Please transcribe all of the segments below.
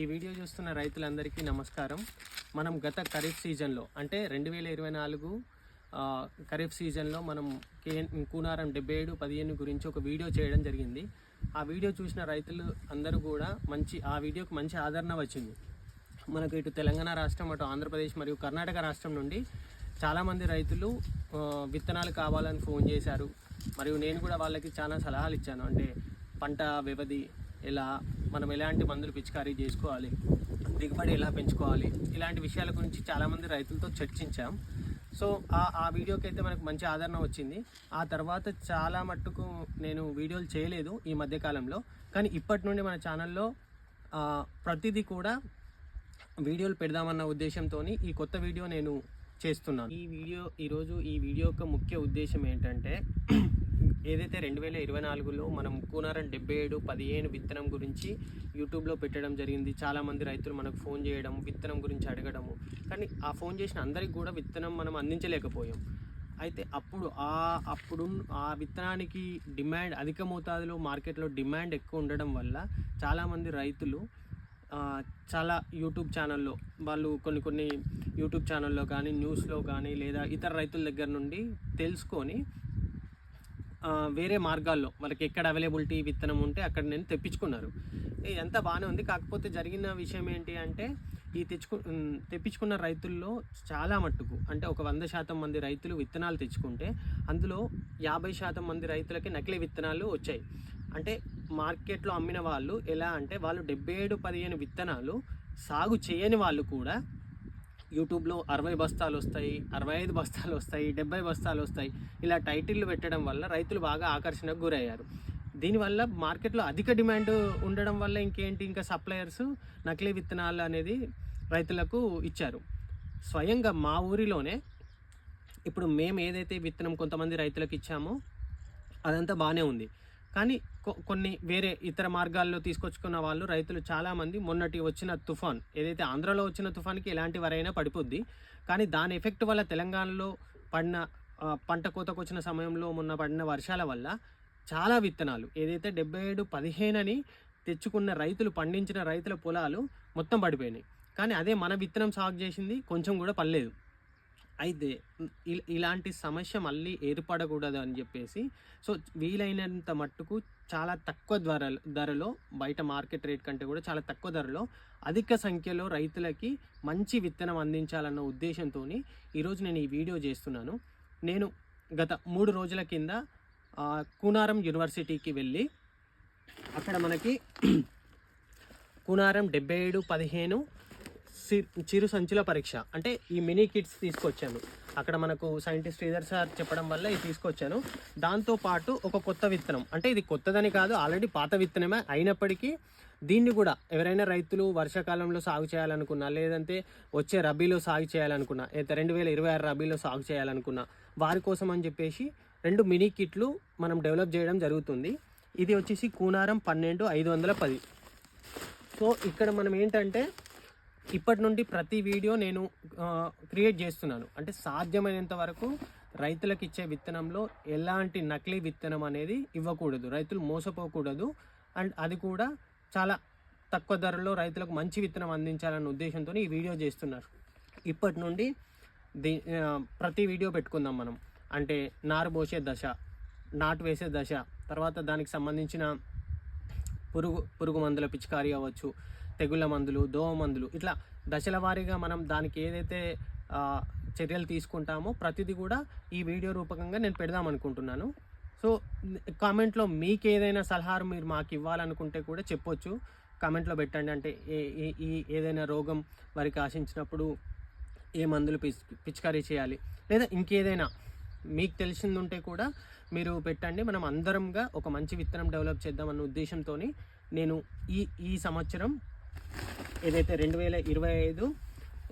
ఈ వీడియో చూస్తున్న రైతులందరికీ నమస్కారం. మనం గత ఖరీఫ్ సీజన్లో అంటే రెండు వేల ఇరవై నాలుగు ఖరీఫ్ సీజన్లో మనం కే కూనారం డెబ్బై ఏడు పదిహేను గురించి ఒక వీడియో చేయడం జరిగింది. ఆ వీడియో చూసిన రైతులు అందరూ కూడా మంచి ఆ వీడియోకి మంచి ఆదరణ వచ్చింది. మనకు ఇటు తెలంగాణ రాష్ట్రం అటు ఆంధ్రప్రదేశ్ మరియు కర్ణాటక రాష్ట్రం నుండి చాలామంది రైతులు విత్తనాలు కావాలని ఫోన్ చేశారు. మరియు నేను కూడా వాళ్ళకి చాలా సలహాలు ఇచ్చాను. అంటే పంట వ్యవధి ఎలా మనం ఎలాంటి మందులు పిచికారీ చేసుకోవాలి దిగుబడి ఎలా పెంచుకోవాలి ఇలాంటి విషయాల గురించి చాలామంది రైతులతో చర్చించాం. సో ఆ ఆ వీడియోకి అయితే మనకు మంచి ఆదరణ వచ్చింది. ఆ తర్వాత చాలా మట్టుకు నేను వీడియోలు చేయలేదు ఈ మధ్యకాలంలో. కానీ ఇప్పటి నుండి మన ఛానల్లో ప్రతిదీ కూడా వీడియోలు పెడదామన్న ఉద్దేశంతో ఈ కొత్త వీడియో నేను చేస్తున్నాను. ఈ వీడియో ఈరోజు ఈ వీడియో యొక్క ముఖ్య ఉద్దేశం ఏంటంటే ఏదైతే రెండు వేల ఇరవై నాలుగులో మనం కూనారం డెబ్బై ఏడు పదిహేను విత్తనం గురించి యూట్యూబ్లో పెట్టడం జరిగింది. చాలామంది రైతులు మనకు ఫోన్ చేయడం విత్తనం గురించి అడగడము. కానీ ఆ ఫోన్ చేసిన అందరికి కూడా విత్తనం మనం అందించలేకపోయాం. అయితే అప్పుడు ఆ అప్పుడు ఆ విత్తనానికి డిమాండ్ అధిక మోతాదులో మార్కెట్లో డిమాండ్ ఎక్కువ ఉండడం వల్ల చాలామంది రైతులు చాలా యూట్యూబ్ ఛానల్లో వాళ్ళు కొన్ని కొన్ని యూట్యూబ్ ఛానల్లో కానీ న్యూస్లో కానీ లేదా ఇతర రైతుల దగ్గర నుండి తెలుసుకొని వేరే మార్గాల్లో వాళ్ళకి ఎక్కడ అవైలబిలిటీ విత్తనం ఉంటే అక్కడ నేను తెప్పించుకున్నారు. ఎంత బాగానే ఉంది. కాకపోతే జరిగిన విషయం ఏంటి అంటే ఈ తెచ్చుకు తెప్పించుకున్న రైతుల్లో చాలా మట్టుకు అంటే ఒక వంద శాతం మంది రైతులు విత్తనాలు తెచ్చుకుంటే అందులో యాభై శాతం మంది రైతులకి నకిలీ విత్తనాలు వచ్చాయి. అంటే మార్కెట్లో అమ్మిన వాళ్ళు ఎలా అంటే వాళ్ళు డెబ్బై ఏడు పదిహేను విత్తనాలు సాగు చేయని వాళ్ళు కూడా యూట్యూబ్లో అరవై బస్తాలు వస్తాయి అరవై ఐదు బస్తాలు వస్తాయి డెబ్బై బస్తాలు వస్తాయి. ఇలా టైటిల్ పెట్టడం వల్ల రైతులు బాగా ఆకర్షణకు గురయ్యారు. దీనివల్ల మార్కెట్లో అధిక డిమాండ్ ఉండడం వల్ల ఇంకేంటి ఇంకా సప్లయర్స్ నకిలీ విత్తనాలు అనేది రైతులకు ఇచ్చారు. స్వయంగా మా ఊరిలోనే ఇప్పుడు మేము ఏదైతే విత్తనం కొంతమంది రైతులకు ఇచ్చామో అదంతా బాగానే ఉంది. కానీ కొ- కొన్ని వేరే ఇతర మార్గాల్లో తీసుకొచ్చుకున్న వాళ్ళు రైతులు చాలామంది మొన్నటి వచ్చిన తుఫాన్ ఏదైతే ఆంధ్రలో వచ్చిన తుఫాన్కి ఎలాంటి వరైనా పడిపోద్ది. కానీ దాని ఎఫెక్ట్ వల్ల తెలంగాణలో పడిన పంట కోతకు వచ్చిన సమయంలో మొన్న పడిన వర్షాల వల్ల చాలా విత్తనాలు ఏదైతే డెబ్బై ఏడు పదిహేనని తెచ్చుకున్న రైతులు పండించిన రైతుల పొలాలు మొత్తం పడిపోయినాయి. కానీ అదే మన విత్తనం సాగు చేసింది కొంచెం కూడా పర్లేదు అయితే ఇలాంటి సమస్య మళ్ళీ ఏర్పడకూడదు అని చెప్పేసి సో వీలైనంత మట్టుకు చాలా తక్కువ ధర ధరలో బయట మార్కెట్ రేట్ కంటే కూడా చాలా తక్కువ ధరలో అధిక సంఖ్యలో రైతులకి మంచి విత్తనం అందించాలన్న ఉద్దేశంతో ఈరోజు నేను ఈ వీడియో చేస్తున్నాను. నేను గత మూడు రోజుల కింద కూనారం యూనివర్సిటీకి వెళ్ళి అక్కడ మనకి కూనారం డెబ్బై ఏడు పదిహేను చిరు సంచుల పరీక్ష. అంటే ఈ మినీ కిట్స్ తీసుకొచ్చాను. అక్కడ మనకు సైంటిస్ట్ శ్రీధర్ సార్ చెప్పడం వల్ల ఇది తీసుకొచ్చాను. దాంతో పాటు ఒక కొత్త విత్తనం. అంటే ఇది కొత్తదని కాదు ఆల్రెడీ పాత విత్తనమే అయినప్పటికీ దీన్ని కూడా ఎవరైనా రైతులు వర్షాకాలంలో సాగు చేయాలనుకున్నా లేదంటే వచ్చే రబీలో సాగు చేయాలనుకున్నా రెండు వేల ఇరవై ఆరు రబీలో సాగు చేయాలనుకున్నా వారి కోసం అని చెప్పేసి రెండు మినీ కిట్లు మనం డెవలప్ చేయడం జరుగుతుంది. ఇది వచ్చేసి కూనారం పన్నెండు ఐదు వందల పది. సో ఇక్కడ మనం ఏంటంటే ఇప్పటి నుండి ప్రతి వీడియో నేను క్రియేట్ చేస్తున్నాను. అంటే సాధ్యమైనంత వరకు రైతులకు ఇచ్చే విత్తనంలో ఎలాంటి నకిలీ విత్తనం అనేది ఇవ్వకూడదు. రైతులు మోసపోకూడదు. అండ్ అది కూడా చాలా తక్కువ ధరలో రైతులకు మంచి విత్తనం అందించాలన్న ఉద్దేశంతో ఈ వీడియో చేస్తున్నారు. ఇప్పటి నుండి దీ ప్రతి వీడియో పెట్టుకుందాం మనం. అంటే నారు పోసే దశ నాటు వేసే దశ తర్వాత దానికి సంబంధించిన పురుగు పురుగు మందుల పిచికారీ అవ్వచ్చు తెగుళ్ళ మందులు దోమ మందులు ఇట్లా దశల వారీగా మనం దానికి ఏదైతే చర్యలు తీసుకుంటామో ప్రతిదీ కూడా ఈ వీడియో రూపకంగా నేను పెడదాం అనుకుంటున్నాను. సో కామెంట్లో మీకు ఏదైనా సలహాలు మీరు మాకు ఇవ్వాలనుకుంటే కూడా చెప్పొచ్చు. కామెంట్లో పెట్టండి. అంటే ఏ ఏ- ఈ ఏదైనా రోగం వారికి ఆశించినప్పుడు ఏ మందులు పిచ్ పిచికారీ చేయాలి. లేదా ఇంకేదైనా మీకు తెలిసింది ఉంటే కూడా మీరు పెట్టండి. మనం అందరంగా ఒక మంచి విత్తనం డెవలప్ చేద్దామన్న ఉద్దేశంతో నేను ఈ ఈ సంవత్సరం ఏదైతే రెండు వేల ఇరవై ఐదు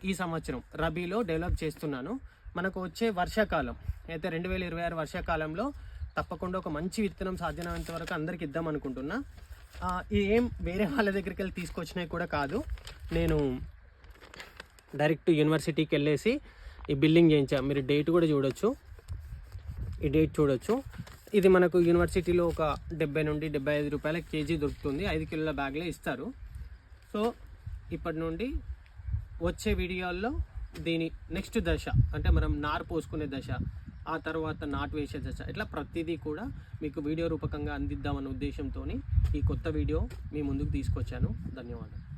ఈ సంవత్సరం రబీలో డెవలప్ చేస్తున్నాను మనకు వచ్చే వర్షాకాలం అయితే రెండు వేల ఇరవై ఆరు వర్షాకాలంలో తప్పకుండా ఒక మంచి విత్తనం సాధ్యమైనంత వరకు అందరికి ఇద్దాం అనుకుంటున్నా. ఇది ఏం వేరే వాళ్ళ దగ్గరికి వెళ్ళి తీసుకొచ్చినవి కూడా కాదు. నేను డైరెక్ట్ యూనివర్సిటీకి వెళ్ళేసి ఈ బిల్డింగ్ చేయించాం. మీరు డేట్ కూడా చూడొచ్చు. ఈ డేట్ చూడొచ్చు. ఇది మనకు యూనివర్సిటీలో ఒక డెబ్బై నుండి డెబ్బై ఐదు రూపాయల కేజీ దొరుకుతుంది. ఐదు కిలోల బ్యాగ్లే ఇస్తారు. సో ఇప్పటి నుండి వచ్చే వీడియోల్లో దీని నెక్స్ట్ దశ అంటే మనం నారు పోసుకునే దశ ఆ తర్వాత నాటు వేసే దశ ఇట్లా ప్రతిదీ కూడా మీకు వీడియో రూపకంగా అందిద్దామన్న ఉద్దేశంతో ఈ కొత్త వీడియో మీ ముందుకు తీసుకొచ్చాను. ధన్యవాదాలు.